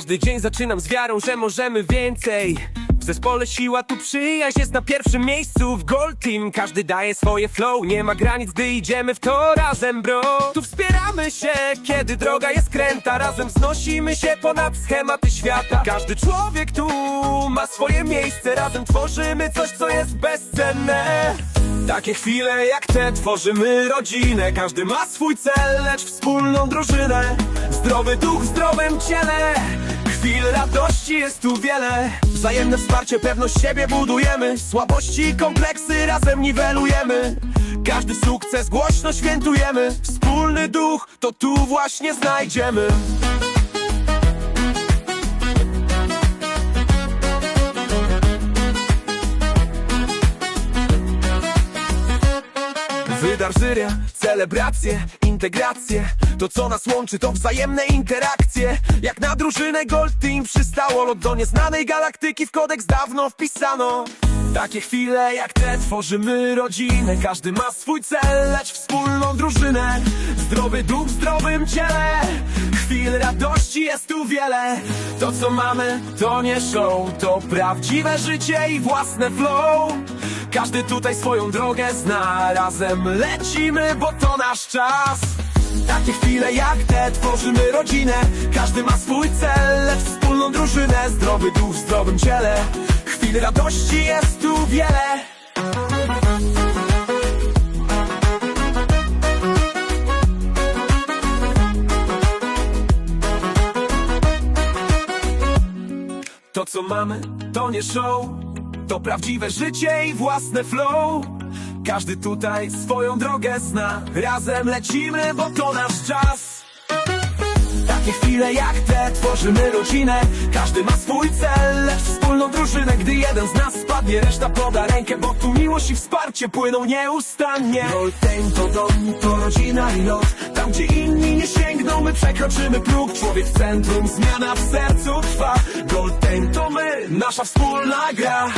Każdy dzień zaczynam z wiarą, że możemy więcej. W zespole siła, tu przyjaźń jest na pierwszym miejscu W Gold Team. Każdy daje swoje flow Nie ma granic, gdy idziemy w to razem, bro. Tu wspieramy się, kiedy droga jest kręta. Razem wznosimy się ponad schematy świata. Każdy człowiek tu ma swoje miejsce. Razem tworzymy coś, co jest bezcenne. Takie chwile jak te tworzymy rodzinę. Każdy ma swój cel, lecz wspólną drużynę. Zdrowy duch w zdrowym ciele Chwil radości jest tu wiele. Wzajemne wsparcie, pewność siebie budujemy. Słabości i kompleksy razem niwelujemy. Każdy sukces głośno świętujemy. Wspólny duch to tu właśnie znajdziemy. Wydar żyria, celebracje, integracje To co nas łączy to wzajemne interakcje. Jak na drużynę Gold Team przystało Lot do nieznanej galaktyki w kodeks dawno wpisano. Takie chwile jak te tworzymy rodzinę. Każdy ma swój cel, lecz wspólną drużynę. Zdrowy duch w zdrowym ciele. Chwil radości jest tu wiele. To co mamy to nie show. To prawdziwe życie i własne flow każdy tutaj swoją drogę zna. Razem lecimy, bo to nasz czas. Takie chwile jak te tworzymy rodzinę. Każdy ma swój cel, lecz wspólną drużynę. Zdrowy duch w zdrowym ciele. Chwil radości jest tu wiele. To co mamy, to nie show To prawdziwe życie i własne flow. Każdy tutaj swoją drogę zna. Razem lecimy, bo to nasz czas. Takie chwile jak te tworzymy rodzinę. Każdy ma swój cel, lecz wspólną drużynę Gdy jeden z nas spadnie, reszta poda rękę Bo tu miłość i wsparcie płyną nieustannie. Rolten to dom, to rodzina i lot. Tam gdzie inni nie sięgną, my przekroczymy próg. Człowiek w centrum, zmiana w sercu trwa. Golden to my, nasza wspólna gra